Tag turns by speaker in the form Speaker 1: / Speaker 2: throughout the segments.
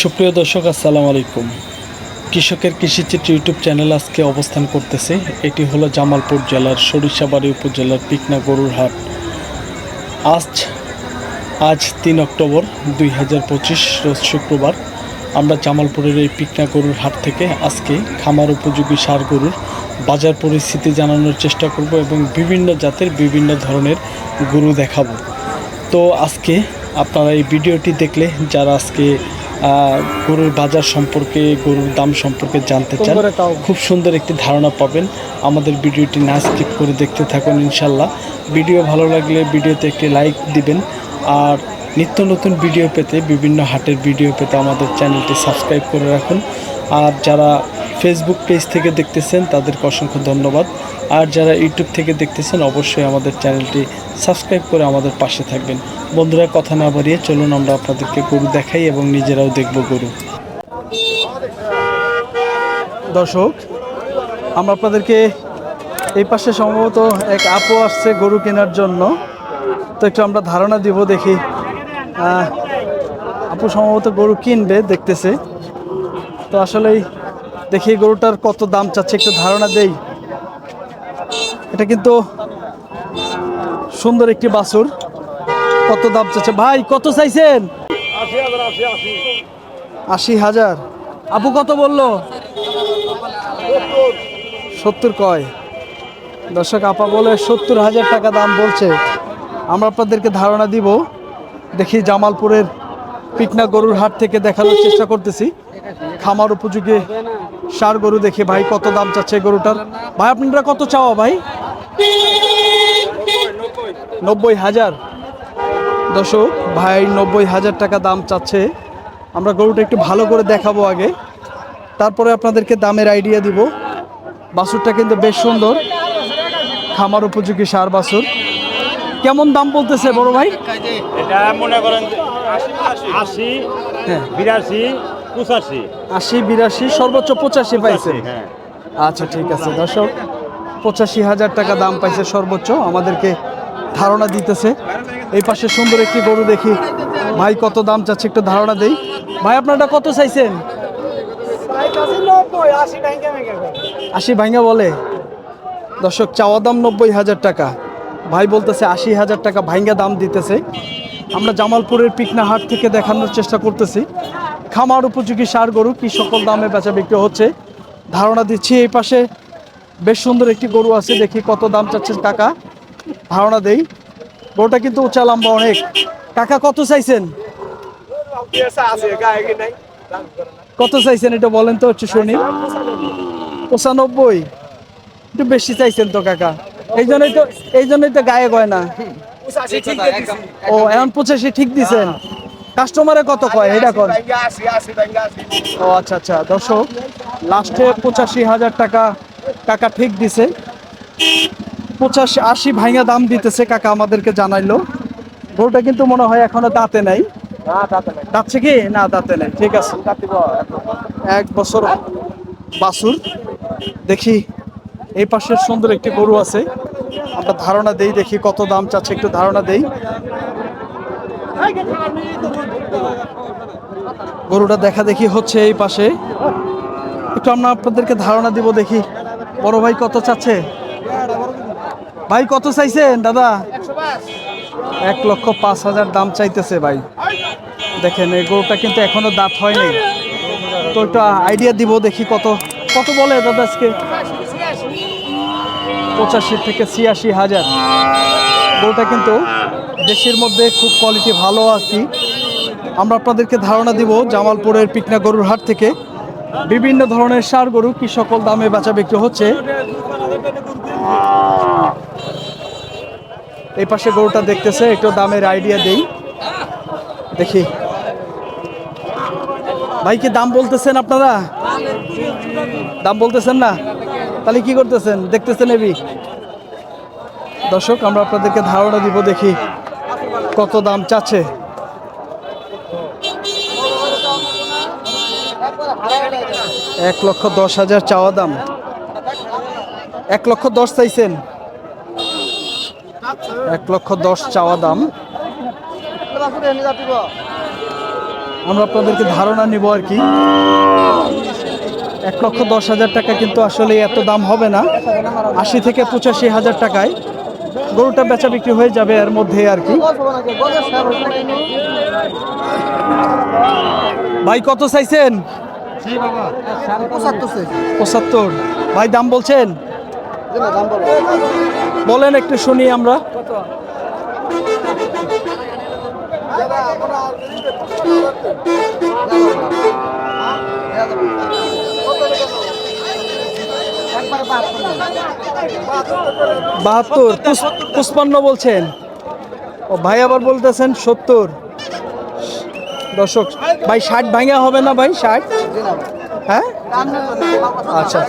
Speaker 1: সুপ্রিয় দর্শক, আসসালামু আলাইকুম। কৃষকের কৃষিচিত্র ইউটিউব চ্যানেল আজকে অবস্থান করতেছে। এটি হলো জামালপুর জেলার সরিষাবাড়ি উপজেলার পিকনা গরুর হাট। আজ আজ তিন অক্টোবর দুই হাজার পঁচিশ, রোজ শুক্রবার। আমরা জামালপুরের এই পিকনা গরুর হাট থেকে আজকে খামার উপযোগী সার গরুর বাজার পরিস্থিতি জানানোর চেষ্টা করব এবং বিভিন্ন জাতের বিভিন্ন ধরনের গরু দেখাবো। তো আজকে আপনারা এই ভিডিওটি দেখলে, যারা আজকে গরুর বাজার সম্পর্কে গরুর দাম সম্পর্কে জানতে চান খুব সুন্দর একটি ধারণা পাবেন। আমাদের ভিডিওটি না স্কিপ করে দেখতে থাকুন ইনশাল্লাহ। ভিডিও ভালো লাগলে ভিডিওতে একটি লাইক দিবেন। আর নিত্য নতুন ভিডিও পেতে বিভিন্ন হাটের ভিডিও পেতে আমাদের চ্যানেলটি সাবস্ক্রাইব করে রাখুন। আর যারা ফেসবুক পেজ থেকে দেখতেছেন, তাদেরকে অসংখ্য ধন্যবাদ। আর যারা ইউটিউব থেকে দেখতেছেন, অবশ্যই আমাদের চ্যানেলটি সাবস্ক্রাইব করে আমাদের পাশে থাকবেন। বন্ধুরা, কথা না বাড়িয়ে চলুন আমরা আপনাদেরকে গরু দেখাই এবং নিজেরাও দেখব গরু। দর্শক, আমরা আপনাদেরকে এই পাশে সম্ভবত এক আপু আসছে গরু কেনার জন্য। তো একটু আমরা ধারণা দিব, দেখি আপু সম্ভবত গরু কিনবে, দেখতেছে। তো আসলেই দেখি গরুটার কত দাম চাচ্ছে, একটু ধারণা দেই। এটা কিন্তু সুন্দর একটি বাছুর। কত দাম চাচ্ছে? ভাই, কত চাইছেন? আশি হাজার। আপু, কত বলল? সত্তর কয়। দর্শক, আপা বলে সত্তর হাজার টাকা দাম বলছে। আমরা আপনাদেরকে ধারণা দিব। দেখি জামালপুরের পিকনা গরুর হাট থেকে দেখানোর চেষ্টা করতেছি। খামার উপযোগী সার গরু দেখি ভাই কত দাম চাচ্ছে গরুটার? ভাই আপনারা কত চাওয়া ভাই? নব্বই হাজার। দর্শক ভাই নব্বই হাজার টাকা দাম চাচ্ছে। আমরা গরুটা একটু ভালো করে দেখাবো আগে। তারপরে আপনাদেরকে দামের আইডিয়া দিব। বাছুরটা কিন্তু বেশ সুন্দর। খামার উপযোগী সার বাছুর। কেমন দাম বলতেছে বড় ভাই?
Speaker 2: এটা মনে করেন আশি
Speaker 1: হ্যাঁ।
Speaker 2: বিরাশি। পঁচাশি।
Speaker 1: আশি বিরাশি সর্বোচ্চ পঁচাশি পাইছে
Speaker 2: হ্যাঁ।
Speaker 1: আচ্ছা ঠিক আছে। দর্শক পঁচাশি হাজার টাকা দাম পাইছে সর্বোচ্চ আমাদেরকে ধারণা দিতেছে। এই পাশে সুন্দর একটি গরু দেখি। ভাই কত দাম চাচ্ছে একটু ধারণা দেই। ভাই আপনারটা কত চাইছেন? আশি ভাঙ্গা বলে। দর্শক চাওয়া দাম নব্বই হাজার টাকা। ভাই বলতেছে আশি হাজার টাকা ভাঙ্গা দাম দিতেছে। আমরা জামালপুরের পিকনাহাট থেকে দেখানোর চেষ্টা করতেছি। খামার উপযোগী সার গরু কি সকল দামে বেচা বিক্রি হচ্ছে? ধারণা দিচ্ছি এই পাশে বেশ সুন্দর একটি গরু আছে দেখি কত দাম চাচ্ছেন কাকা। ধারণা দেই গরুটা কিন্তু উঁচা লম্বা অনেক। কাকা কত চাইছেন? কত চাইছেন এটা বলেন তো হচ্ছে শুনি। পঁচানব্বই। একটু বেশি চাইছেন তো কাকা। এই জন্যই তো এই জন্যই তো গায়ে গয় না ও এখন পঁচাশি ঠিক দিছেন কাস্টমারে কত কয়? এটা কর ও আচ্ছা আচ্ছা। দর্শক লাস্টে পঁচাশি হাজার টাকা কাকা ঠিক দিছে। পঁচাশি আশি ভাঙা দাম দিতেছে কাকা আমাদেরকে জানাইলো। গরুটা কিন্তু মনে হয় এখনও দাঁতে নাই। দাঁতছে কি? না দাঁতে নাই। ঠিক আছে। এক বছর বাছুর। দেখি এই পাশের সুন্দর একটি গরু আছে। আমরা ধারণা দেই দেখি কত দাম চাচ্ছে একটু ধারণা দেই। গরুটা দেখা দেখি হচ্ছে এই পাশে। একটু আমরা আপনাদেরকে ধারণা দিব দেখি। বড় ভাই কত চাচ্ছে? ভাই, কত চাইছেন, দাদা? এক লক্ষ পাঁচ হাজার দাম চাইতেছে ভাই। দেখেন, এই গরুটা কিন্তু এখনও দাঁত হয়নি। তো একটু আইডিয়া দিব দেখি কত। কত বলে দাদা আজকে? পঁচাশি থেকে ছিয়াশি হাজার। গরুটা কিন্তু দেশের মধ্যে খুব কোয়ালিটি ভালো কি আমরা আপনাদেরকে ধারণা দিব জামালপুরের পিকনা গরুর হাট থেকে বিভিন্ন ধরনের সার গরু কি সকল দামে বেচা বিক্রি হচ্ছে। এই পাশে গরুটা দেখতেছে, একটু দামের আইডিয়া দেই। দেখি। ভাই, কি দাম বলতেছেন আপনারা? দাম বলতেছেন না? তাহলে কি করতেছেন? দেখতেছেন এবি। দর্শক, আমরা আপনাদেরকে ধারণা দিব, দেখি। কত দাম চাচ্ছে? এক লক্ষ দশ হাজার চাওয়া দাম। এক লক্ষ দশ চাইছেন? এক লক্ষ দশ চাওয়া দাম। আমরা আপনাদেরকে ধারণা নিব আর কি। এক লক্ষ দশ হাজার টাকা কিন্তু আসলে এত দাম হবে না। আশি থেকে পঁচাশি হাজার টাকায়। গরুটা বেচা বিক্রি হয়ে যাবে এর মধ্যে আর কি। ভাই, কত চাইছেন? পঁচাত্তর। ভাই, দাম বলছেন? বলেন একটু শুনি আমরা। বাহাত্তর পুষ- পুষ্পান্ন বলছেন। ও ভাই আবার বলতেছেন সত্তর। দর্শক, ভাই ষাট ভাঙা হবে না ভাই, ষাট? হ্যাঁ? আচ্ছা।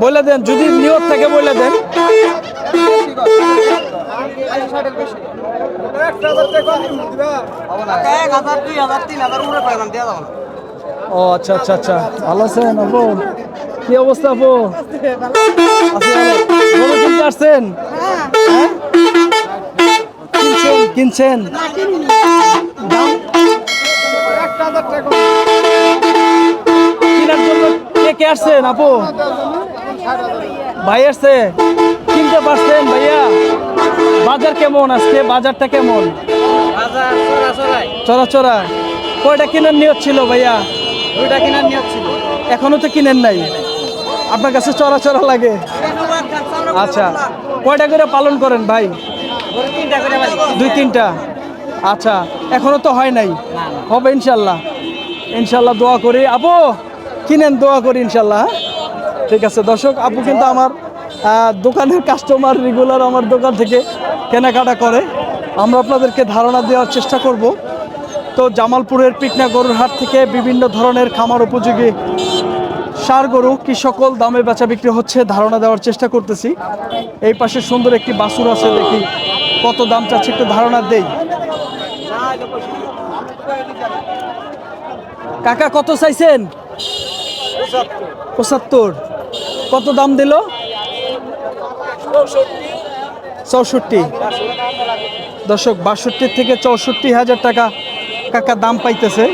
Speaker 1: বলে দেন, যদি নিয়ত থেকে বলে দেন।
Speaker 3: এক হাজার, দুই হাজার, তিন হাজার, উপরে পাইলাম না।
Speaker 1: ও আচ্ছা আচ্ছা আচ্ছা। ভালো আছেন আপু? কি অবস্থা আপু। গরু কিনতে আসছেন? হ্যাঁ? কিনছেন কিনছেন? জন্য কে কে আসছেন আপু? ভাই আসছে। কিনতে পারছেন ভাইয়া? বাজার কেমন আজকে? বাজারটা কেমন?
Speaker 3: চড়া
Speaker 1: চড়া চড়া কয়টা কেনার নিয়ত ছিল ভাইয়া?
Speaker 3: দুইটা কেনার নিয়ত ছিল।
Speaker 1: এখনও তো কিনেন নাই। আপনার কাছে চড়া চড়া লাগে। আচ্ছা কয়টা করে পালন করেন ভাই? দুই, তিনটা। আচ্ছা এখনও তো হয় নাই। হবে ইনশাল্লাহ। ইনশাল্লাহ দোয়া করি। আপু, কিনেন, দোয়া করি ইনশাল্লাহ হ্যাঁ? ঠিক আছে, দর্শক, আপু কিন্তু আমার দোকানের কাস্টমার রেগুলার আমার দোকান থেকে কেনাকাটা করে। আমরা আপনাদেরকে ধারণা দেওয়ার চেষ্টা করব। তো জামালপুরের পিকনা গরুর হাট থেকে বিভিন্ন ধরনের খামার উপযোগী সার গরু কি সকল দামে বেচা বিক্রি হচ্ছে ধারণা দেওয়ার চেষ্টা করতেছি। এই পাশে সুন্দর একটি বাছুর আছে, দেখি কত দাম চাচ্ছে একটু ধারণা দেই। কাকা, কত চাইছেন? পঁচাত্তর। কত দাম দিল? চৌষট্টি। দর্শক, বাষট্টি থেকে চৌষট্টি হাজার টাকা কাকা দাম পাইতেছে।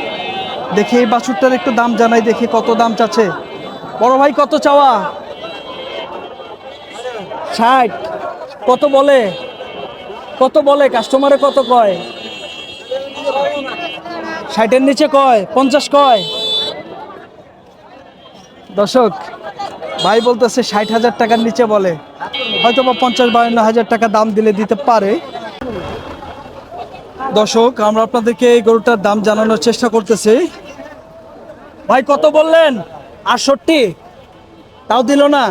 Speaker 1: দেখি এই বাছুরটার একটু দাম জানাই, দেখি কত দাম চাচ্ছে। বড় ভাই, কত চাওয়া? ষাট। কত বলে? কত বলে? কাস্টমারে কত কয়? ষাটের নিচে কয়? পঞ্চাশ কয়? দর্শক, ভাই বলতেছে ষাট হাজার টাকার নিচে বলে। হয়তো বা পঞ্চাশ বাউন্ন হাজার টাকা দাম দিলে দিতে পারে। দর্শক, আমরা আপনাদেরকে এই গরুটার দাম জানানোর চেষ্টা করতেছি। ভাই, কত বললেন? আটষট্টি? তাও দিল না।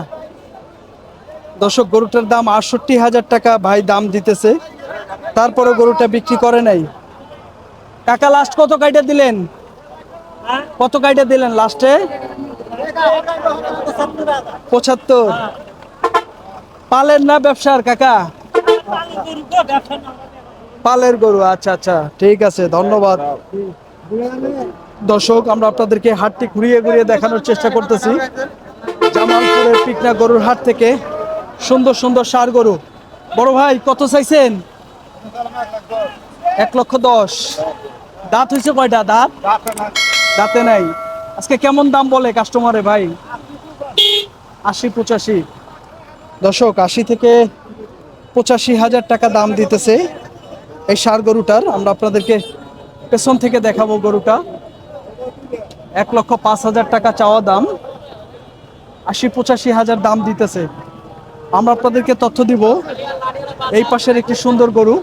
Speaker 1: দর্শক, গরুটার দাম আটষট্টি হাজার টাকা ভাই দাম দিতেছে। তারপরে গরুটা বিক্রি করে নাই। কাকা লাস্ট কত কাইটা দিলেন? কত কাইটা দিলেন লাস্টে পঁচাত্তর। পালের না ব্যবসার, কাকা? পালের গরু আচ্ছা আচ্ছা ঠিক আছে, ধন্যবাদ। দর্শক, আমরা আপনাদেরকে হাটটি ঘুরিয়ে ঘুরিয়ে দেখানোর চেষ্টা করতেছি। জামালপুরের পিকনা গরুর হাট থেকে সুন্দর সুন্দর সার গরু। বড় ভাই, কত চাইছেন? এক লক্ষ দশ। দাঁত হয়েছে কয়টা? দাঁত? দাঁতে নাই। আজকে কেমন দাম বলে কাস্টমারে ভাই? আশি পঁচাশি। দর্শক, আশি থেকে পঁচাশি হাজার টাকা দাম দিতেছে। এই সার গরুটার আমরা আপনাদেরকে পেছন থেকে দেখাবো গরুটা। এক লক্ষ পাঁচ হাজার টাকা চাওয়া দাম। আশি পঁচাশি হাজার দাম দিতেছে। আমরা আপনাদেরকে তথ্য দিব। এই পাশের একটি সুন্দর গরু।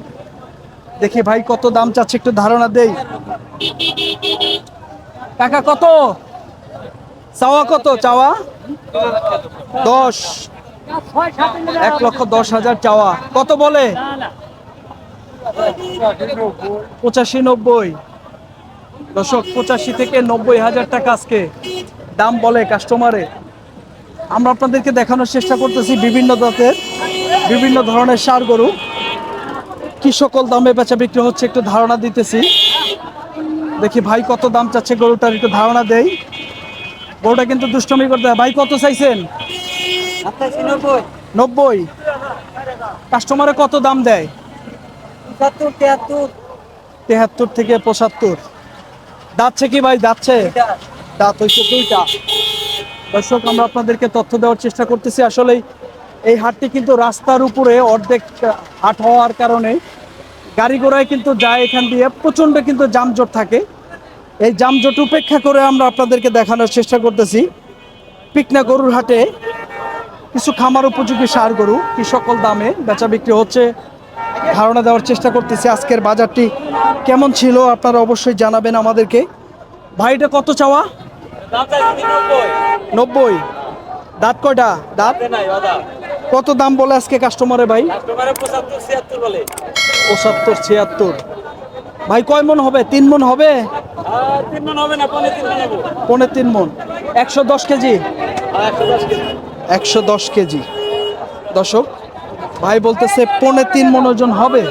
Speaker 1: দেখি ভাই কত দাম চাচ্ছে, একটু ধারণা দেই। টাকা কত? চাওয়া কত? চাওয়া? দশ। এক লক্ষ দশ হাজার চাওয়া। কত বলে? পঁচাশি নব্বই। দশক পঁচাশি থেকে নব্বই হাজার টাকা আজকে দাম বলে কাস্টমারে আমরা আপনাদেরকে দেখানোর চেষ্টা করতেছি বিভিন্ন জাতের বিভিন্ন ধরনের সার গরু। কি সকল দামে বেচা বিক্রি হচ্ছে একটু ধারণা দিতেছি। দেখি ভাই কত দাম চাচ্ছে গরুটার একটু ধারণা দেই। গরুটা কিন্তু দুষ্টমি করতে হয়। ভাই কত চাইছেন?
Speaker 3: নব্বই।
Speaker 1: কাস্টমারে কত দাম দেয়? তেহাত্তর থেকে পঁচাত্তর। যাচ্ছে কি ভাই যাচ্ছে দাঁত হচ্ছে দুইটা। দর্শক আমরা আপনাদেরকে তথ্য দেওয়ার চেষ্টা করতেছি। আসলেই এই হাটটি কিন্তু রাস্তার উপরে অর্ধেক হাট হওয়ার কারণে গাড়ি ঘোড়ায় কিন্তু যায় এখান দিয়ে। প্রচণ্ড কিন্তু যানজট থাকে। এই যানজট উপেক্ষা করে আমরা আপনাদেরকে দেখানোর চেষ্টা করতেছি। পিকনা গরুর হাটে কিছু খামার উপযোগী সার গরু কি সকল দামে বেচা বিক্রি হচ্ছে ধারণা দেওয়ার চেষ্টা করতেছি আজকের বাজারটি কেমন ছিল আপনারা অবশ্যই জানাবেন আমাদেরকে। ভাই এটা কত চাওয়া? নব্বই। দাঁত কয়টা? দাঁত? কত দাম বলে আজকে কাস্টমারে ভাই? পঁচাত্তর ছিয়াত্তর ভাই কয় মন হবে? তিন মন হবে? পনেরো তিন মন একশো দশ কেজি। একশো দশ কেজি। দর্শক ভাই বলতেছে পৌনে তিন মন ওজন হবে।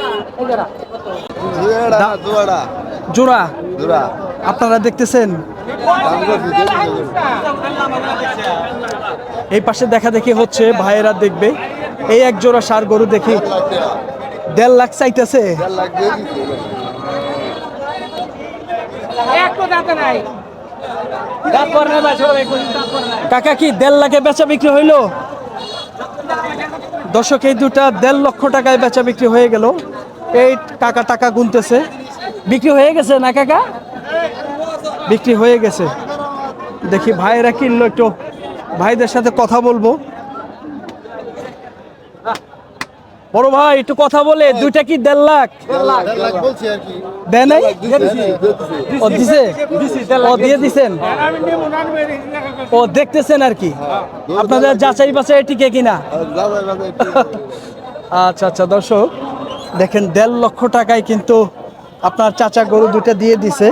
Speaker 4: দুয়ারা
Speaker 1: জোড়া। আপনারা দেখতেছেন? এই পাশে দেখা দেখি হচ্ছে ভাইয়েরা দেখবে। এই এক জোড়া সার গরু দেখি। দেড় লাখ চাইতেছে। কাকা কি দেড় লাখে বেচা বিক্রি হইল? দর্শক, এই দুটা দেড় লক্ষ টাকায় বেচা বিক্রি হয়ে গেল। এই কাকা টাকা গুনতেছে। বিক্রি হয়ে গেছে না কাকা? বিক্রি হয়ে গেছে। দেখি ভাইয়েরা কিনলো একটু। ভাইদের সাথে কথা বলব। বড় ভাই একটু কথা বলে দুইটা কি দেড় লাখ? দেয় নাই? ও দিছে? ও দিয়ে দিছেন? ও দেখতেছেন আর কি? আপনাদের যাচাই বাছাই টিকে কিনা?
Speaker 4: যাবে
Speaker 1: আচ্ছা আচ্ছা দর্শক দেখেন দেড় লক্ষ টাকায় কিন্তু আপনার চাচা গরু দুটো দিয়ে দিছে।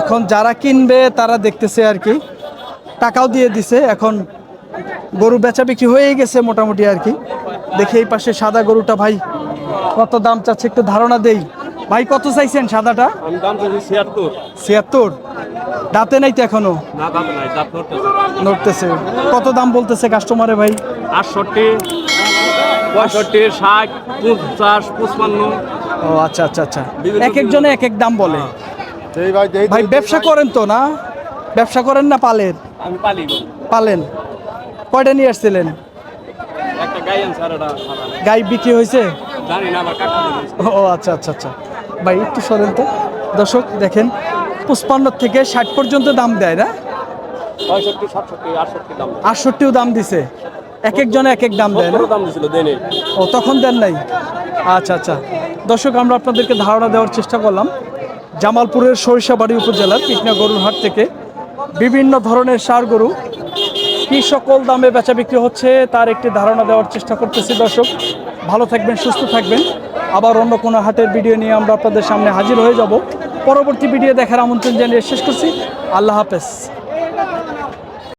Speaker 1: এখন যারা কিনবে তারা দেখতেছে আর কি। টাকাও দিয়ে দিছে। এখন গরু বেচা বিক্রি হয়ে গেছে মোটামুটি আর কি। দেখি এই পাশে সাদা গরুটা ভাই কত দাম চাচ্ছে একটু ধারণা দেই। ভাই কত চাইছেন সাদাটা?
Speaker 2: ছিয়াত্তর।
Speaker 1: দাঁতে নাই তো
Speaker 2: এখনও?
Speaker 1: নড়তেছে। কত দাম বলতেছে কাস্টমারে ভাই?
Speaker 2: আটষট্টি পঁয়ষট্টি ষাট পঞ্চাশ পঁচপান্ন।
Speaker 1: ও আচ্ছা আচ্ছা আচ্ছা। এক একজনে এক এক দাম বলে।
Speaker 4: ভাই
Speaker 1: ব্যবসা করেন তো না? ব্যবসা করেন না পালেন
Speaker 2: আমি পালি
Speaker 1: পালেন। কয়টা নিয়ে আসছিলেন?
Speaker 2: গাই
Speaker 1: বিক্রি হয়েছে? ও আচ্ছা আচ্ছা আচ্ছা। ভাই একটু সরেন তো। দর্শক দেখেন পুষ্পান্ন থেকে ষাট পর্যন্ত দাম দেয় না? আটষট্টিও দাম দিছে। এক একজনে এক এক দাম দেয় না?
Speaker 2: দাম দিছিল
Speaker 1: ও তখন দেন নাই? আচ্ছা আচ্ছা। দর্শক আমরা আপনাদেরকে ধারণা দেওয়ার চেষ্টা করলাম। জামালপুরের সরিষাবাড়ি উপজেলার কৃষ্ণা গরুর হাট থেকে বিভিন্ন ধরনের সার গরু কি সকল দামে বেচা বিক্রি হচ্ছে তার একটি ধারণা দেওয়ার চেষ্টা করতেছি দর্শক। ভালো থাকবেন, সুস্থ থাকবেন। আবার অন্য কোনো হাটের ভিডিও নিয়ে আমরা আপনাদের সামনে হাজির হয়ে যাব। পরবর্তী ভিডিও দেখার আমন্ত্রণ জানিয়ে শেষ করছি। আল্লাহ হাফেজ।